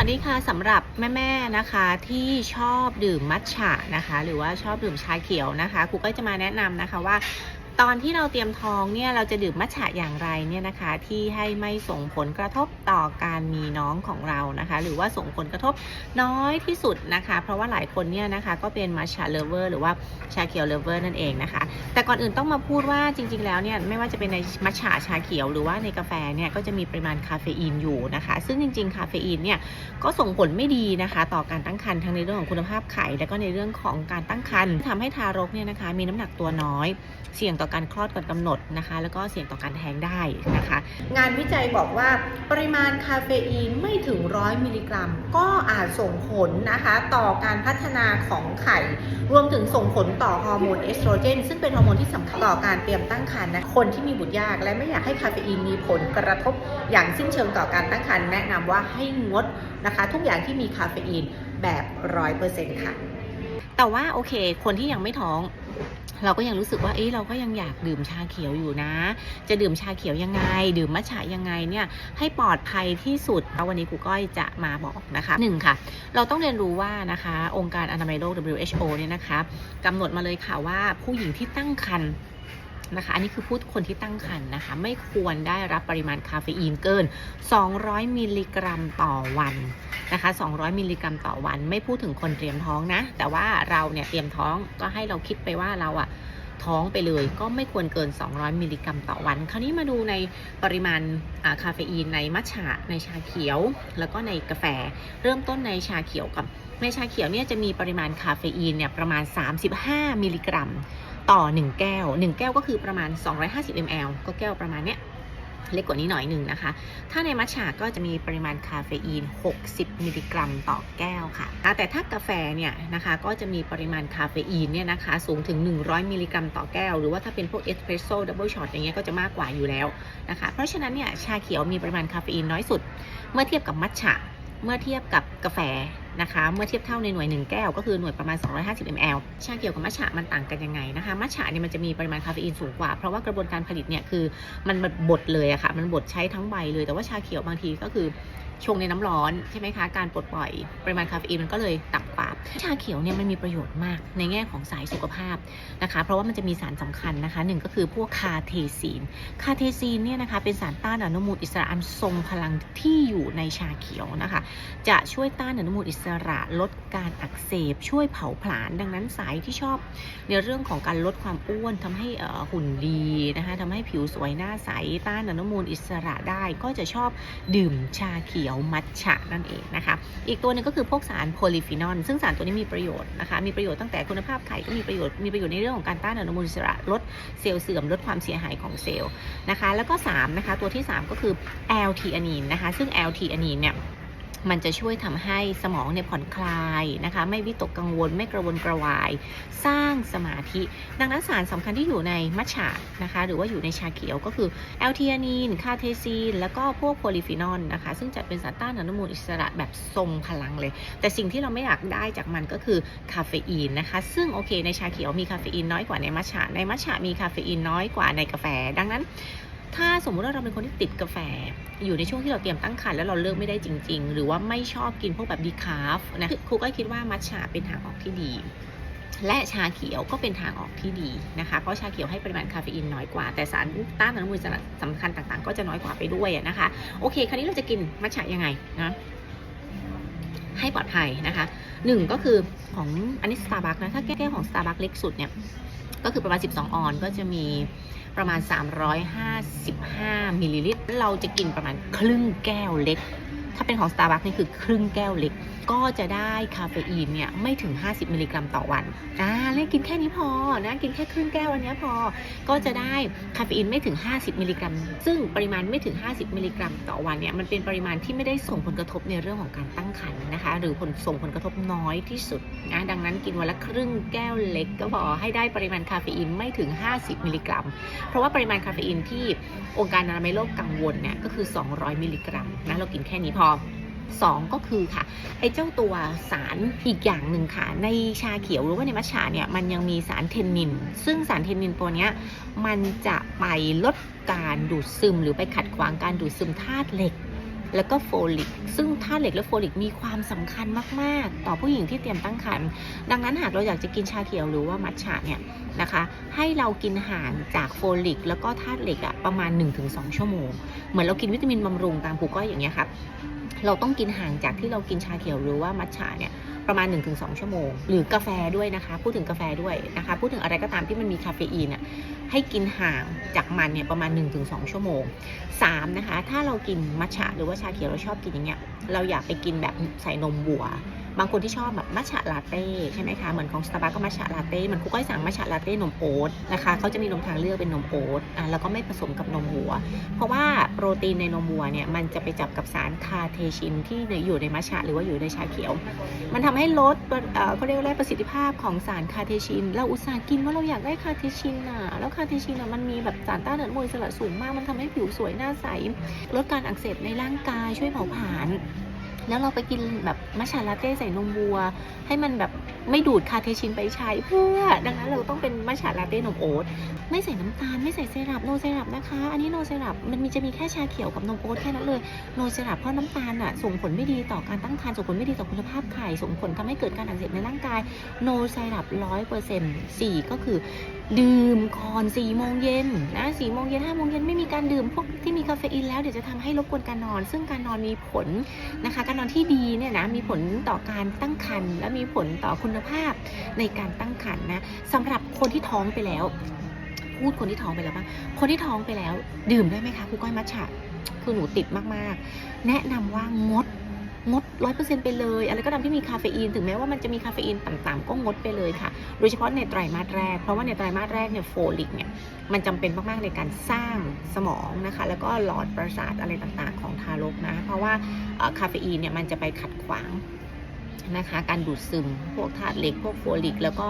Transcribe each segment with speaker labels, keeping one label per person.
Speaker 1: วัสดีค่ะสำหรับแม่ๆนะคะที่ชอบดื่มมัทฉะนะคะ หรือว่าชอบดื่มชาเขียวนะคะครูก็จะมาแนะนำนะคะว่า ตอนที่เราเตรียมท้องเนี่ยเราจะดื่มมัทฉะอย่างไรเนี่ยนะคะที่ให้ไม่ส่งผลกระทบต่อการมีน้องของเรานะคะ หรือว่าส่งผลกระทบน้อยที่สุดนะคะ เพราะว่าหลายคนเนี่ยนะคะก็เป็นมัทฉะเลเวอร์หรือว่าชาเขียวเลเวอร์นั่นเองนะคะ แต่ก่อนอื่นต้องมาพูดว่าจริง ๆ แล้วเนี่ยไม่ว่าจะเป็นในมัทฉะชาเขียวหรือว่าในกาแฟเนี่ยก็จะมีปริมาณคาเฟอีนอยู่นะคะ ซึ่งจริง ๆ คาเฟอีนเนี่ยก็ส่งผลไม่ดีนะคะ ต่อการตั้งครรภ์ทั้งในเรื่องของคุณภาพไข่และก็ในเรื่องของการตั้งครรภ์ทำให้ทารกเนี่ยนะคะมีน้ำหนักตัวน้อย เสี่ยงต่อการคลอดก่อนกำหนดนะคะ แล้วก็เสี่ยงต่อการแท้งได้นะคะ งานวิจัยบอกว่าปริมาณคาเฟอีนไม่ถึงร้อยมิลลิกรัม ก็อาจส่งผลนะคะ ต่อการพัฒนาของไข่ รวมถึงส่งผลต่อฮอร์โมนเอสโตรเจน ซึ่งเป็นฮอร์โมนที่สำคัญต่อการเตรียมตั้งครรภ์นะคนที่มีบุตรยากและไม่อยากให้คาเฟอีนมีผลกระทบอย่างสิ้นเชิงต่อการตั้งครรภ์แนะนำว่าให้งดนะคะ ทุกอย่างที่มีคาเฟอีนแบบร้อยเปอร์เซ็นต์ค่ะ แต่ว่าโอเค คนที่ยังไม่ท้อง เราก็ยังรู้สึกว่า เอ๊ะเราก็ยังอยากดื่มชาเขียวอยู่นะ จะดื่มชาเขียวยังไง ดื่มมัทฉะยังไงเนี่ย ให้ปลอดภัยที่สุดแล้ววันนี้ครูก้อยจะมาบอกนะคะหนึ่งค่ะ เราต้องเรียนรู้ว่านะคะ องค์การอนามัยโลก WHO เนี่ยนะคะกำหนดมาเลยค่ะว่าผู้หญิงที่ตั้งครรภ์ นะคะ อันนี้คือผู้คนที่ตั้งครรภ์นะคะ ไม่ควรได้รับปริมาณคาเฟอีนเกิน 200 มิลลิกรัมต่อวันนะคะ 200 มิลลิกรัมต่อวัน ไม่พูดถึงคนเตรียมท้องนะ แต่ว่าเราเนี่ยเตรียมท้องก็ให้เราคิดไปว่าเราอะท้องไปเลยก็ไม่ควรเกิน 200 มิลลิกรัมต่อวัน คราวนี้มาดูในปริมาณาคาเฟอีนในมัทฉะในชาเขียว แล้วก็ในกาแฟ เริ่มต้นในชาเขียวกับในชาเขียวเนี่ยจะมีปริมาณคาเฟอีนเนี่ยประมาณ 35 มิลลิกรัม ต่อ 1 แก้ว 1 แก้วก็คือประมาณ 250 ml ก็แก้วประมาณเนี้ยเล็กกว่านี้หน่อยหนึ่งนะคะ ถ้าในมัทฉะก็จะมีปริมาณคาเฟอีน 60 มิลลิกรัมต่อแก้วค่ะ แต่ถ้ากาแฟเนี่ยนะคะก็จะมีปริมาณคาเฟอีนเนี่ยนะคะสูงถึง 100 มิลลิกรัมต่อแก้ว หรือว่าถ้าเป็นพวกเอสเปรสโซ่ดับเบิลช็อตอย่างเงี้ยก็จะมากกว่าอยู่แล้วนะคะ เพราะฉะนั้นเนี่ยชาเขียวมีปริมาณคาเฟอีนน้อยสุด เมื่อเทียบกับมัทฉะ เมื่อเทียบกับกาแฟ นะคะ เมื่อเทียบเท่าในหน่วย 1 แก้ว ก็คือหน่วยประมาณ 250 ml ชาเขียวกับมัทฉะมันต่างกันยังไงนะคะ มัทฉะเนี่ยมันจะมีปริมาณคาเฟอีนสูงกว่า เพราะว่ากระบวนการผลิตเนี่ยคือมันบดเลยอะค่ะ มันบดใช้ทั้งใบเลย แต่ว่าชาเขียวบางทีก็คือ ชงในน้ำร้อนใช่ไหมคะ การปลดปล่อยปริมาณคาเฟอีนมันก็เลยต่ำกว่า ชาเขียวเนี่ยมันมีประโยชน์มากในแง่ของสายสุขภาพนะคะ เพราะว่ามันจะมีสารสำคัญนะคะหนึ่งก็คือพวกคาเทซีน คาเทซีนเนี่ยนะคะเป็นสารต้านอนุมูลอิสระอันทรงพลังที่อยู่ในชาเขียวนะคะ จะช่วยต้านอนุมูลอิสระลดการอักเสบ ช่วยเผาผลาญดังนั้นสายที่ชอบ ในเรื่องของการลดความอ้วนทำให้อ่อหุ่นดีนะคะทำให้ผิวสวยหน้าใสต้านอนุมูลอิสระได้ก็จะชอบดื่มชาเขียวียวมัทฉะนั่นเองนะคะ อีกตัวหนึงก็คือพวกสารโพลีฟีนอลซึ่งสารตัวนี้มีประโยชน์นะคะ มีประโยชน์ตั้งแต่คุณภาพไข่ก็มีประโยชน์ มีประโยชน์ในเรื่องของการต้านอนุมูลอิสระ ลดเซลล์เสื่อม ลดความเสียหายของเซลล์นะคะ แล้วก็3นะคะ ตัวที่ 3 ก็คือแอลทีอานีนนะคะ ซึ่งแอลทีอานีนเนี่ย มันจะช่วยทำให้สมองเนี่ยผ่อนคลายนะคะ ไม่วิตกกังวลไม่กระวนกระวาย สร้างสมาธิ ดังนั้นสารสำคัญที่อยู่ในมัทฉะนะคะ หรือว่าอยู่ในชาเขียวก็คือแอลเทีอานีน คาเทซีน แล้วก็พวกโพลีฟีนอลนะคะ ซึ่งจัดเป็นสารต้านอนุมูลอิสระแบบทรงพลังเลย แต่สิ่งที่เราไม่อยากได้จากมันก็คือคาเฟอีนนะคะ ซึ่งโอเคในชาเขียวมีคาเฟอีนน้อยกว่าในมัทฉะในมัทฉะมีคาเฟอีนน้อยกว่าในกาแฟ ดังนั้น ถ้าสมมุติว่าเราเป็นคนที่ติดกาแฟ อยู่ในช่วงที่เราเตรียมตั้งครรภ์แล้วเราเลิกไม่ได้จริง ๆ หรือว่าไม่ชอบกินพวกแบบดีคาฟนะครูก็คิดว่ามัทฉะเป็นทางออกที่ดี และชาเขียวก็เป็นทางออกที่ดีนะคะเพราะชาเขียวให้ปริมาณคาเฟอีนน้อยกว่า แต่สารต้านอนุมูลอิสระสำคัญต่างๆ ก็จะน้อยกว่าไปด้วยนะคะโอเค คราวนี้เราจะกินมัทฉะยังไงนะให้ปลอดภัยนะคะหนึ่งก็คือของอันนี้สตาร์บัคนะถ้าแก้วของสตาร์บัคเล็กสุดเนี่ย ก็คือประมาณ 12 ออนก็จะมีประมาณ 355มิลลิลิตร เราจะกินประมาณครึ่งแก้วเล็ก ถ้าเป็นของ Starbucks นี่คือครึ่งแก้วเล็ก ก็จะได้คาเฟอีนเนี่ยไม่ถึง 50 มิลลิกรัมต่อวันอ่าเล่นกินแค่นี้พอนะกินแค่ครึ่งแก้วอันนี้พอ ก็จะได้คาเฟอีนไม่ถึง 50 มิลลิกรัม ซึ่งปริมาณไม่ถึง 50 มิลลิกรัม ต่อวันเนี่ยมันเป็นปริมาณที่ไม่ได้ส่งผลกระทบในเรื่องของการตั้งครรภ์นะคะ หรือผลส่งผลกระทบน้อยที่สุดนะดังนั้นกินวันละครึ่งแก้วเล็กก็พอให้ได้ปริมาณคาเฟอีนไม่ถึง 50 มิลลิกรัม เพราะว่าปริมาณคาเฟอีนที่องค์การอนามัยโลกกังวลเนี่ยก็คือ 200 มิลลิกรัมนะเรากินแค่นี้พอสองก็คือค่ะไอ้เจ้าตัวสารอีกอย่างหนึ่งค่ะ ในชาเขียวหรือว่าในมัทฉาเนี่ยมันยังมีสารเทนนิน ซึ่งสารเทนนินตัวเนี้ยมันจะไปลดการดูดซึมหรือไปขัดขวางการดูดซึมธาตุเหล็ก แล้วก็โฟลิก ซึ่งธาตุเหล็กและโฟลิกมีความสำคัญมาก ๆ ต่อผู้หญิงที่เตรียมตั้งครรภ์ดังนั้นหากเราอยากจะกินชาเขียวหรือว่ามัทฉะเนี่ยนะคะ ให้เรากินห่างจากโฟลิก แล้วก็ธาตุเหล็กอะประมาณ 1-2 ชั่วโมง เหมือนเรากินวิตามินบำรุงตามปูก้อยอย่างเงี้ยครับเราต้องกินห่างจากที่เรากินชาเขียวหรือว่ามัทฉะเนี่ย ประมาณ 1-2 ชั่วโมง หรือกาแฟด้วยนะคะ พูดถึงกาแฟด้วยนะคะ พูดถึงอะไรก็ตามที่มันมีคาเฟอีนอะให้กินห่างจากมันเนี่ยประมาณ 1-2 ชั่วโมง 3 นะคะ ถ้าเรากินมัทฉะหรือว่าชาเขียวเราชอบกินอย่างเงี้ยเราอยากไปกินแบบใส่นมบัว บางคนที่ชอบแบบมัทฉะลาเต้ใช่ไหมคะเหมือนของสตาร์บัคก็มัทฉะลาเต้เหมันคุกก้อยสั่งมัทฉะลาเต้นมโอ๊ตนะคะเขาจะมีนมทางเลือกเป็นนมโอ๊ตอะแล้วก็ไม่ผสมกับนมวัว เพราะว่าโปรตีนในนมวัวเนี่ยมันจะไปจับกับสารคาเทชินที่อยู่ในมัทฉะหรือว่าอยู่ในชาเขียว มันทำให้ลดเอ่อเขาเรียกว่าประสิทธิภาพของสารคาเทชิน เราอุตส่าห์กินว่าเราอยากได้คาเทชินอะแล้วคาเทชินอะมันมีแบบสารต้านอนุมูลอิสระสูงมากมันทำให้ผิวสวยหน้าใสลดการอักเสบในร่างกายช่วยเผาผลาญ แล้วเราไปกินแบบมัชชาลาเต้ใส่นมวัว ให้มันแบบไม่ดูดคาเทชินไปใช้เพื่อ ดังนั้นเราต้องเป็นมัชชาลาเต้นมโอ๊ตไม่ใส่น้ำตาลไม่ใส่เซรั่มโนเซรั่มนะคะ อันนี้โนเซรั่มมันมีจะมีแค่ชาเขียวกับนมโอ๊ตแค่นั้นเลยโนเซรั่มเพราะน้ำตาลอะส่งผลไม่ดีต่อการตั้งครรภ์ส่งผลไม่ดีต่อคุณภาพไข่ส่งผลทำให้เกิดการอักเสบในร่างกายโนไซรัปร้อยเปอร์เซ็นต์สี่ก็คือ ดื่มก่อนสี่โมงเย็นนะสี่โมงเย็นห้าโมงเย็นไม่มีการดื่มพวกที่มีคาเฟอีนแล้วเดี๋ยวจะทำให้รบกวนการนอน ซึ่งการนอนมีผลนะคะการนอนที่ดีเนี่ยนะมีผลต่อการตั้งครรภ์และมีผลต่อคุณภาพในการตั้งครรภ์นะสำหรับคนที่ท้องไปแล้ว พูดคนที่ท้องไปแล้วบ้างคนที่ท้องไปแล้ว ดื่มได้ไหมคะครูก้อยมัชชะคือหนูติดมากๆ แนะนำว่างด งดร้อยเปอร์เซ็นต์ไปเลย อะไรก็ตามที่มีคาเฟอีน ถึงแม้ว่ามันจะมีคาเฟอีนต่ำๆก็งดไปเลยค่ะ โดยเฉพาะในไตรมาสแรก เพราะว่าในไตรมาสแรกเนี่ยโฟลิกเนี่ยมันจำเป็นมากๆในการสร้างสมองนะคะ แล้วก็หลอดประสาทอะไรต่างๆของทารกนะ เพราะว่าคาเฟอีนเนี่ยมันจะไปขัดขวาง นะคะการดูดซึม พวกธาตุเหล็ก พวกโฟลิก แล้วก็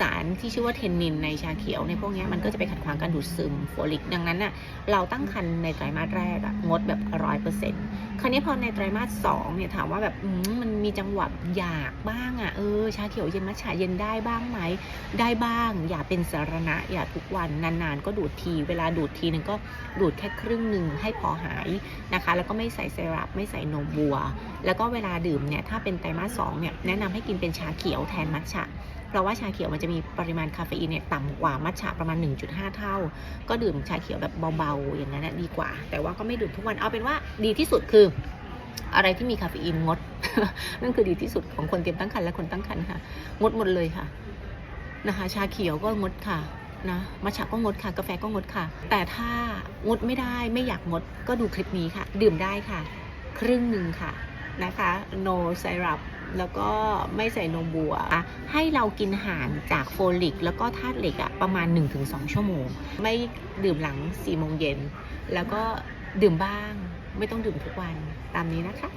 Speaker 1: สารที่ชื่อว่าเทนนินในชาเขียวในพวกนี้มันก็จะไปขัดขวางการดูดซึมโฟลิก ดังนั้นน่ะเราตั้งครรภ์ในไตรมาสแรกอะงดแบบร้อยเปอร์เซ็นต์คราวนี้พอในไตรมาสสองเนี่ยถามว่าแบบมมันมีจังหวะอยากบ้างอะ่ะเออชาเขียวเย็นมัทฉะเย็นได้บ้างไหม ได้บ้าง อย่าเป็นสาระอย่าทุกวันนานๆ ก็ดูดทีเวลาดูดทีนึงก็ดูดแค่ครึ่งหนึ่งให้พอหายนะคะ แล้วก็ไม่ใส่เซรั่มไม่ใส่นมวัว แล้วก็เวลาดื่มเนี่ยถ้าเป็นไตรมาสสองเนี่ยแนะนำให้กินเป็นชาเขียวแทนมัทฉะ เพราะว่าชาเขียวมันจะมีปริมาณคาเฟอีนเนี่ยต่ำกว่ามัทฉะประมาณ 1.5 เท่า ก็ดื่มชาเขียวแบบเบาๆอย่างนั้นดีกว่า แต่ว่าก็ไม่ดื่มทุกวันเอาเป็นว่าดีที่สุดคืออะไรที่มีคาเฟอีนงด นั่นคือดีที่สุดของคนเตรียมตั้งครรภ์และคนตั้งครรภ์ค่ะ งดหมดเลยค่ะนะคะ ชาเขียวก็งดค่ะนะมัทฉะก็งดค่ะ กาแฟก็งดค่ะ แต่ถ้างดไม่ได้ไม่อยากงดก็ดูคลิปนี้ค่ะ ดื่มได้ค่ะ ครึ่งหนึ่งค่ะนะคะ no syrup แล้วก็ไม่ใส่นมบัว ให้เรากินอาหารจากโฟลิก แล้วก็ธาตุเหล็กอะประมาณ 1-2 ชั่วโมง ไม่ดื่มหลัง4โมงเย็น แล้วก็ดื่มบ้าง ไม่ต้องดื่มทุกวันตามนี้นะคะ